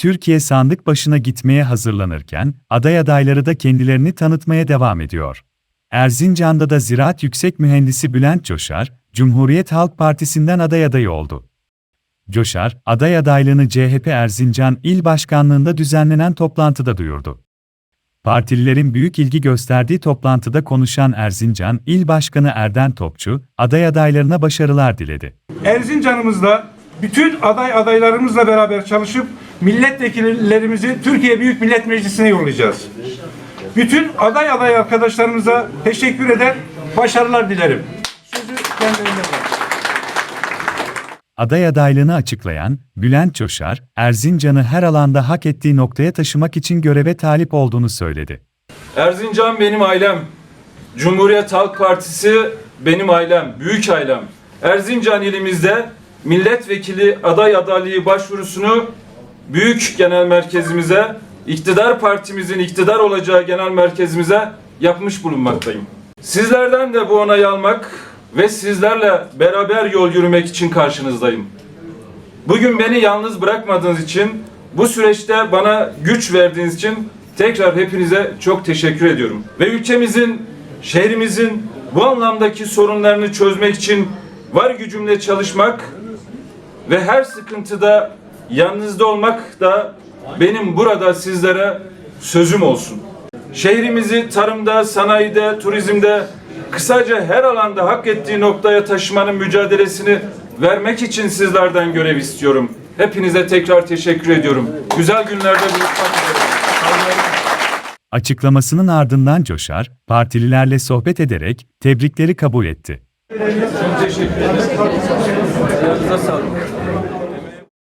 Türkiye sandık başına gitmeye hazırlanırken, aday adayları da kendilerini tanıtmaya devam ediyor. Erzincan'da da Ziraat Yüksek Mühendisi Bülent Coşar, Cumhuriyet Halk Partisi'nden aday adayı oldu. Coşar, aday adaylığını CHP Erzincan İl Başkanlığı'nda düzenlenen toplantıda duyurdu. Partililerin büyük ilgi gösterdiği toplantıda konuşan Erzincan İl Başkanı Erden Topçu, aday adaylarına başarılar diledi. Erzincan'ımızda bütün aday adaylarımızla beraber çalışıp milletvekillerimizi Türkiye Büyük Millet Meclisi'ne yollayacağız. Bütün aday aday arkadaşlarımıza teşekkür eder, başarılar dilerim. Sözü kendilerine bırakıyorum. Aday adaylığını açıklayan Bülent Coşar, Erzincan'ı her alanda hak ettiği noktaya taşımak için göreve talip olduğunu söyledi. Erzincan benim ailem. Cumhuriyet Halk Partisi benim ailem, büyük ailem. Erzincan ilimizde milletvekili aday adaylığı başvurusunu büyük genel merkezimize, iktidar partimizin iktidar olacağı genel merkezimize yapmış bulunmaktayım. Sizlerden de bu onayı almak ve sizlerle beraber yol yürümek için karşınızdayım. Bugün beni yalnız bırakmadığınız için, bu süreçte bana güç verdiğiniz için tekrar hepinize çok teşekkür ediyorum. Ve ülkemizin, şehrimizin bu anlamdaki sorunlarını çözmek için var gücümle çalışmak ve her sıkıntıda yanınızda olmak da benim burada sizlere sözüm olsun. Şehrimizi tarımda, sanayide, turizmde, kısaca her alanda hak ettiği noktaya taşımanın mücadelesini vermek için sizlerden görev istiyorum. Hepinize tekrar teşekkür ediyorum. Güzel günlerde buluşmak üzere. Açıklamasının ardından Coşar, partililerle sohbet ederek tebrikleri kabul etti. Çok teşekkür ederim. Ayağınıza sağlık.